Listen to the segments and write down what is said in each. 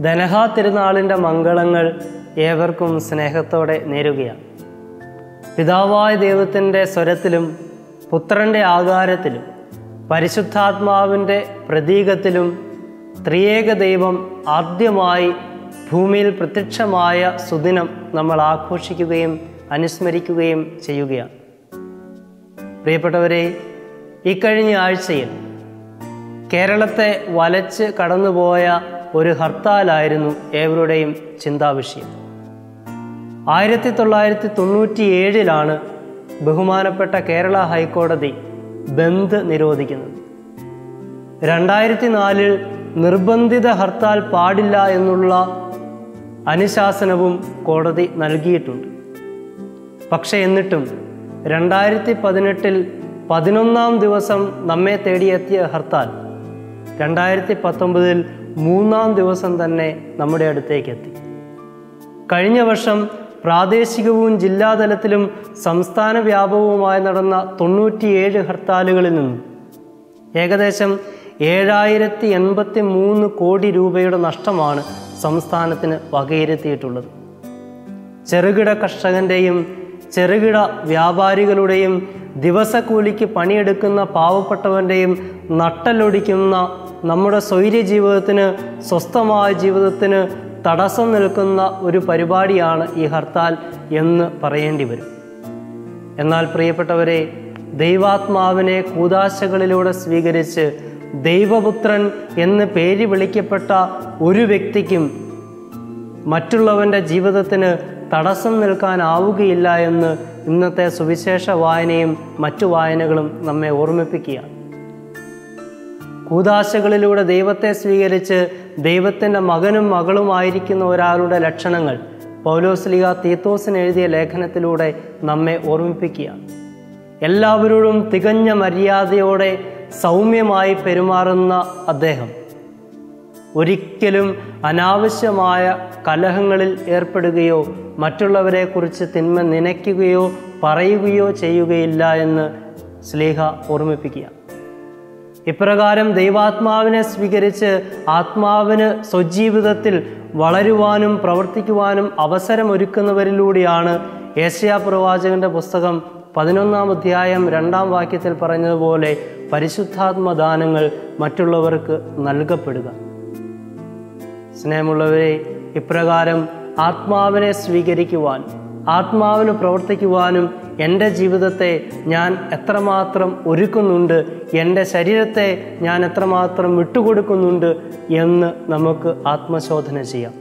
ധനഹാ തിരുനാളിന്റെ മംഗളങ്ങൾ ഏവർക്കും സ്നേഹത്തോടെ നേരുകയാണ്. പിതാവായ ദൈവത്തിന്റെ സ്വരത്തിലും പുത്രന്റെ ആകാരത്തിലും പരിശുദ്ധാത്മാവിന്റെ പ്രതീകത്തിലും ത്രിയേക ദൈവം ആദ്യമായി ഭൂമിയിൽ പ്രത്യക്ഷമായ സുദിനം നമ്മൾ ആഘോഷിക്കുകയും അനുസ്മരിക്കുകയും ചെയ്യുകയാണ്. പ്രിയപ്പെട്ടവരെ ഇക്കഴിഞ്ഞ ആഴ്ചയിൽ കേരളത്തെ വലച്ച് കടന്നുപോയ ഒരു ഹർത്താലായിരുന്നു ഏവരുടെയും ചിന്താവിഷയം. ആയിരത്തി തൊള്ളായിരത്തി തൊണ്ണൂറ്റി ഏഴിലാണ് ബഹുമാനപ്പെട്ട കേരള ഹൈക്കോടതി ബന്ദ് നിരോധിക്കുന്നത്. രണ്ടായിരത്തി നാലിൽ നിർബന്ധിത ഹർത്താൽ പാടില്ല എന്നുള്ള അനുശാസനവും കോടതി നൽകിയിട്ടുണ്ട്. പക്ഷെ എന്നിട്ടും രണ്ടായിരത്തി പതിനെട്ടിൽ പതിനൊന്നാം ദിവസം നമ്മെ തേടിയെത്തിയ ഹർത്താൽ രണ്ടായിരത്തി പത്തൊമ്പതിൽ മൂന്നാം ദിവസം തന്നെ നമ്മുടെ അടുത്തേക്ക് എത്തി കഴിഞ്ഞ വർഷം പ്രാദേശികവും ജില്ലാതലത്തിലും സംസ്ഥാന വ്യാപകവുമായി നടന്ന തൊണ്ണൂറ്റിയേഴ് ഹർത്താലുകളിൽ നിന്നും ഏകദേശം ഏഴായിരത്തി എൺപത്തി മൂന്ന് കോടി രൂപയുടെ നഷ്ടമാണ് സംസ്ഥാനത്തിന് വകയിരുത്തിയിട്ടുള്ളത്. ചെറുകിട കർഷകന്റെയും ചെറുകിട വ്യാപാരികളുടെയും ദിവസക്കൂലിക്ക് പണിയെടുക്കുന്ന പാവപ്പെട്ടവന്റെയും നട്ടലൊടിക്കുന്ന നമ്മുടെ സ്വൈര്യ ജീവിതത്തിന് സ്വസ്ഥമായ ജീവിതത്തിന് തടസ്സം നിൽക്കുന്ന ഒരു പരിപാടിയാണ് ഈ ഹർത്താൽ എന്ന് പറയേണ്ടി വരും. എന്നാൽ പ്രിയപ്പെട്ടവരെ ദൈവാത്മാവിനെ കൂതാശകളിലൂടെ സ്വീകരിച്ച് ദൈവപുത്രൻ എന്ന് പേര് വിളിക്കപ്പെട്ട ഒരു വ്യക്തിക്കും മറ്റുള്ളവന്റെ ജീവിതത്തിന് തടസ്സം നിൽക്കാനാവുകയില്ല എന്ന് ഇന്നത്തെ സുവിശേഷ വായനയും മറ്റു വായനകളും നമ്മെ ഓർമ്മിപ്പിക്കുകയാണ്. കൂതാശകളിലൂടെ ദൈവത്തെ സ്വീകരിച്ച് ദൈവത്തിന്റെ മകനും മകളുമായിരിക്കുന്ന ഒരാളുടെ ലക്ഷണങ്ങൾ പൗലോസ്ലിക തീത്തോസിന് എഴുതിയ ലേഖനത്തിലൂടെ നമ്മെ ഓർമ്മിപ്പിക്കുകയാണ്. എല്ലാവരോടും തികഞ്ഞ മര്യാദയോടെ സൗമ്യമായി പെരുമാറുന്ന അദ്ദേഹം ഒരിക്കലും അനാവശ്യമായ കലഹങ്ങളിൽ ഏർപ്പെടുകയോ മറ്റുള്ളവരെക്കുറിച്ച് തിന്മ നനയ്ക്കുകയോ പറയുകയോ ചെയ്യുകയില്ല എന്ന് സ്ലീഹ ഓർമ്മിപ്പിക്കുക ഇപ്രകാരം ദൈവാത്മാവിനെ സ്വീകരിച്ച് ആത്മാവിന് സ്വജീവിതത്തിൽ വളരുവാനും പ്രവർത്തിക്കുവാനും അവസരമൊരുക്കുന്നവരിലൂടെയാണ് ഏഷ്യാ പ്രവാചകന്റെ പുസ്തകം പതിനൊന്നാം അധ്യായം രണ്ടാം വാക്യത്തിൽ പറഞ്ഞതുപോലെ പരിശുദ്ധാത്മദാനങ്ങൾ മറ്റുള്ളവർക്ക് നൽകപ്പെടുക. സ്നേഹമുള്ളവരെ ഇപ്രകാരം ആത്മാവിനെ സ്വീകരിക്കുവാൻ ആത്മാവിന് പ്രവർത്തിക്കുവാനും എന്റെ ജീവിതത്തെ ഞാൻ എത്രമാത്രം ഒരുക്കുന്നുണ്ട് എന്റെ ശരീരത്തെ ഞാൻ എത്രമാത്രം വിട്ടുകൊടുക്കുന്നുണ്ട് എന്ന് നമുക്ക് ആത്മശോധന ചെയ്യാം.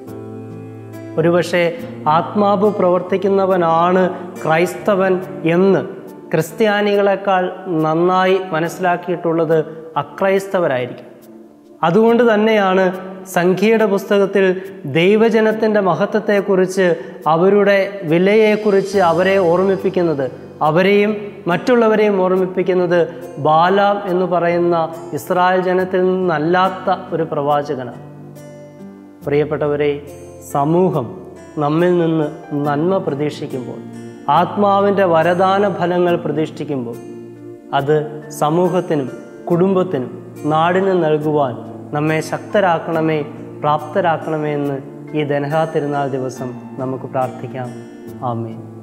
ഒരുപക്ഷെ ആത്മാവ് പ്രവർത്തിക്കുന്നവനാണ് ക്രൈസ്തവൻ എന്ന് ക്രിസ്ത്യാനികളെക്കാൾ നന്നായി മനസ്സിലാക്കിയിട്ടുള്ളത് അക്രൈസ്തവരായിരിക്കും. അതുകൊണ്ട് തന്നെയാണ് സംഖ്യയുടെ പുസ്തകത്തിൽ ദൈവജനത്തിന്റെ മഹത്വത്തെക്കുറിച്ച് അവരുടെ വിലയെക്കുറിച്ച് അവരെ ഓർമ്മിപ്പിക്കുന്നത് അവരെയും മറ്റുള്ളവരെയും ഓർമ്മിപ്പിക്കുന്നത് ബാലാം എന്ന് പറയുന്ന ഇസ്രായേൽ ജനത്തിൽ നിന്നല്ലാത്ത ഒരു പ്രവാചകനാണ്. പ്രിയപ്പെട്ടവരെ സമൂഹം നമ്മിൽ നിന്ന് നന്മ പ്രതീക്ഷിക്കുമ്പോൾ ആത്മാവിന്റെ വരദാന ഫലങ്ങൾ പ്രതീക്ഷിക്കുമ്പോൾ അത് സമൂഹത്തിനും കുടുംബത്തിനും നാടിന് നൽകുവാൻ നമ്മെ ശക്തരാക്കണമേ പ്രാപ്തരാക്കണമേ എന്ന് ഈ ധനഹാ തിരുനാൾ ദിവസം നമുക്ക് പ്രാർത്ഥിക്കാം. ആമേൻ.